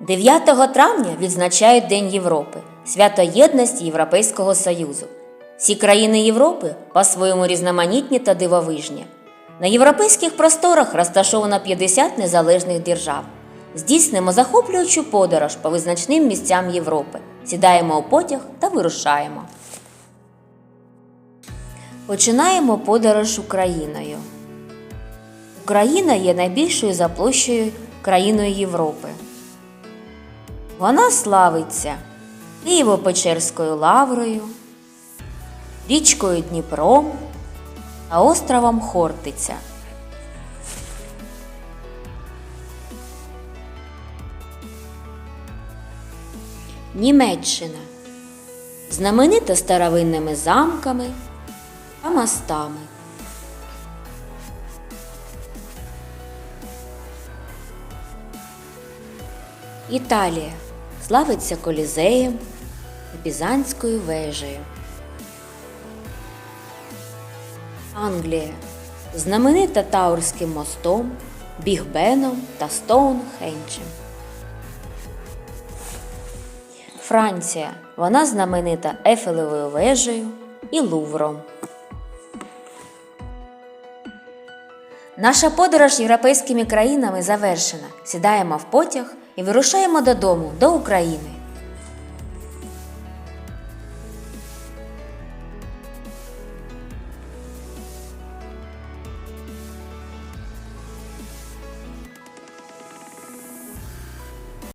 9 травня відзначають День Європи, свято єдності Європейського Союзу. Всі країни Європи по-своєму різноманітні та дивовижні. На європейських просторах розташовано 50 незалежних держав. Здійснимо захоплюючу подорож по визначним місцям Європи. Сідаємо у потяг та вирушаємо. Починаємо подорож Україною. Україна є найбільшою за площею країною Європи. Вона славиться Києво-Печерською лаврою, річкою Дніпром та островом Хортиця. Німеччина знаменита старовинними замками та мостами. Італія славиться колізеєм та Пізанською вежею. Англія знаменита Таурським мостом, Бігбеном та Стоунхенчем. Франція вона знаменита Ефелевою вежею і Лувром. Наша подорож європейськими країнами завершена. Сідаємо в потяг і вирушаємо додому, до України.